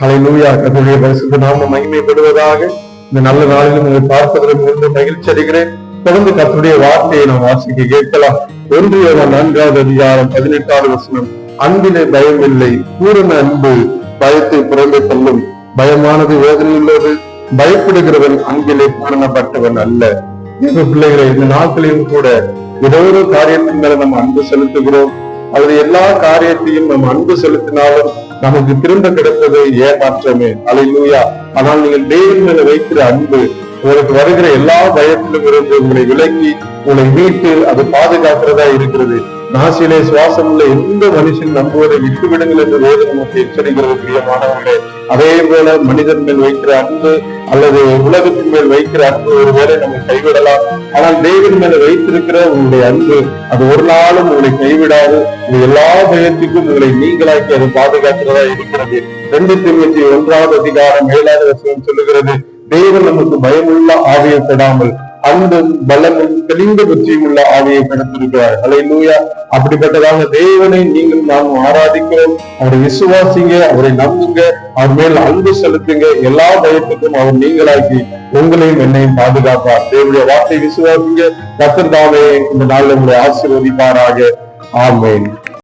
ஹalleluya கத்துடைய பரிசுத்த நாம மகிமைப்படுவதாக இந்த நல்ல நாளிலும் உங்களை பார்ப்பதில் மிகுந்த மகிழ்ச்சி அடைகிறேன். தொடர்ந்து கத்துடைய வார்த்தையை நாம் வாசிக்க கேட்கலாம். ஒன்று எவன் நான்காவது அதிகாரம் பதினெட்டாவது வசனம். அன்பிலே பயம் இல்லை. பூரண அன்பு பயத்தை புறம்பே தள்ளும். பயமானது வேதனையுள்ளது பயப்படுகிறவன் அங்கிலே பூரணப்பட்டவன் அல்ல. தேவ பிள்ளைகளை இந்த நாட்களிலும் கூட ஏதோ ஒரு காரியத்தின் மேல நம்ம அன்பு செலுத்துகிறோம். அல்லது எல்லா காரியத்தையும் நம்ம அன்பு செலுத்தினாலும் நமக்கு திரும்ப கிடைத்தது ஏமாற்றமே. அலையூயா ஆனால் நீங்கள் தேவன் மேல வைக்கிற அன்பு உங்களுக்கு வருகிற எல்லா பயத்திலும் இருந்து உங்களை விலக்கி உங்களை மீட்டு அது பாதுகாக்கிறதா இருக்கிறது. நாசியிலே சுவாசம் உள்ள எந்த மனுஷன் நம்புவதை விட்டுவிடுங்கள் என்று வேறு நமக்கு எச்சரிக்கிறது பிரியமானவர்களே அதே போல மனிதன் மேல் வைக்கிற அன்பு அல்லது உலகத்தின் மேல் வைக்கிற அன்பு ஒருவேளை நம்ம கைவிடலாம். ஆனால் தேவன் மேல வைத்திருக்கிற உங்களுடைய அன்பு அது ஒரு நாளும் உங்களை கைவிடாது. உங்கள் எல்லா பயத்துக்கும் உங்களை நீங்களாக்கி அது பாதுகாக்கிறதா இருக்கிறது. ரெண்டு திருவத்தி ஒன்றாவது அதிகாரம் ஏழாவது வசனம் சொல்லுகிறது தேவன் நமக்கு பயமுள்ள ஆவியை பெறாமல் அன்பும் பலமும் தெளிந்த புத்தியும் உள்ள ஆவியை பெற்றிருக்கிறார் லூயா அப்படிப்பட்டதாக தேவனை நீங்கள் நாம் ஆராதிக்கிறோம். அவரை விசுவாசிங்க அவரை நம்புங்க. அவர் மேல் அன்பு செலுத்துங்க. எல்லா பயத்துக்கும் அவர் நீங்களாக்கி உங்களையும் என்னையும் பாதுகாப்பார். தேவனுடைய வார்த்தை விசுவாசிங்க. கத்தர் தாமே இந்த நாளில் உங்களை ஆசீர்வதிப்பாராக. ஆமென்.